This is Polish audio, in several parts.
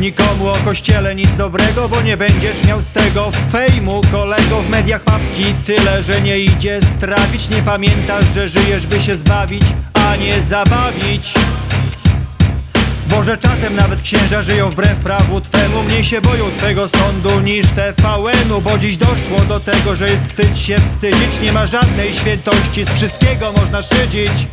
nikomu o kościele nic dobrego Bo nie będziesz miał z tego fejmu. Kolego W mediach papki tyle, że nie idzie strawić. Nie pamiętasz, że żyjesz by się zbawić, a nie zabawić. Boże czasem nawet księża żyją wbrew prawu Twemu. Mniej się boją Twego sądu niż TVN-u Bo dziś doszło do tego, że jest wstyd się wstydzić. Nie ma żadnej świętości, z wszystkiego można szydzić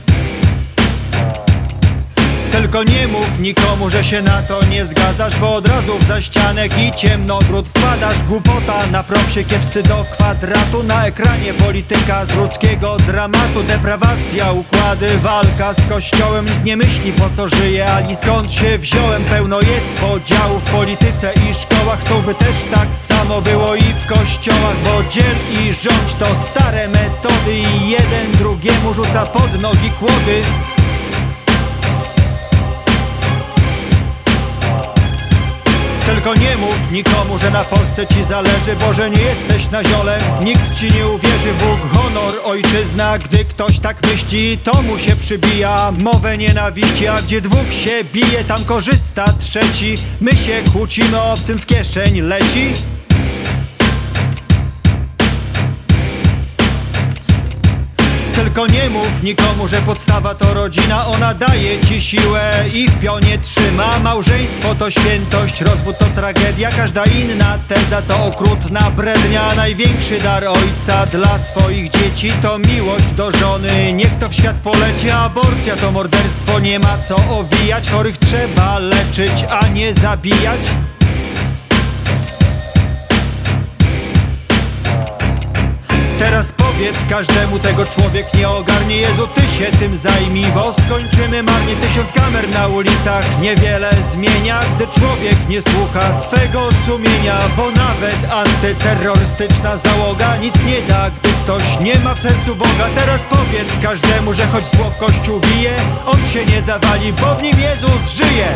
tylko nie mów nikomu, że się na to nie zgadzasz Bo od razu w zaścianek i ciemnogród wpadasz. Głupota na propsie kiepscy do kwadratu. Na ekranie polityka z ludzkiego dramatu. Deprawacja, układy, walka z kościołem. Nikt nie myśli po co żyje, ani skąd się wziąłem. Pełno jest podziałów w polityce i szkołach. Chcą by też tak samo było i w kościołach Bo dziel i rządź to stare metody. I jeden drugiemu rzuca pod nogi kłody Tylko nie mów nikomu, że na Polsce ci zależy Bo że nie jesteś na ziole, nikt ci nie uwierzy Bóg, honor, ojczyzna. Gdy ktoś tak myśli, to mu się przybija. Mowę nienawiści, a gdzie dwóch się bije Tam korzysta trzeci. My się kłócimy, obcym w kieszeń leci Tylko nie mów nikomu, że podstawa to rodzina. Ona daje ci siłę i w pionie trzyma. Małżeństwo to świętość, rozwód to tragedia. Każda inna teza to okrutna brednia. Największy dar ojca dla swoich dzieci To miłość do żony, niech to w świat poleci Aborcja to morderstwo, nie ma co owijać Chorych trzeba leczyć, a nie zabijać Teraz powiedz każdemu tego człowiek nie ogarnie. Jezu ty się tym zajmij, bo skończymy marnie. Tysiąc kamer na ulicach niewiele zmienia Gdy człowiek nie słucha swego sumienia Bo nawet antyterrorystyczna załoga nic nie da Gdy ktoś nie ma w sercu Boga. Teraz powiedz każdemu, że choć zło kościół bije On się nie zawali, bo w nim Jezus żyje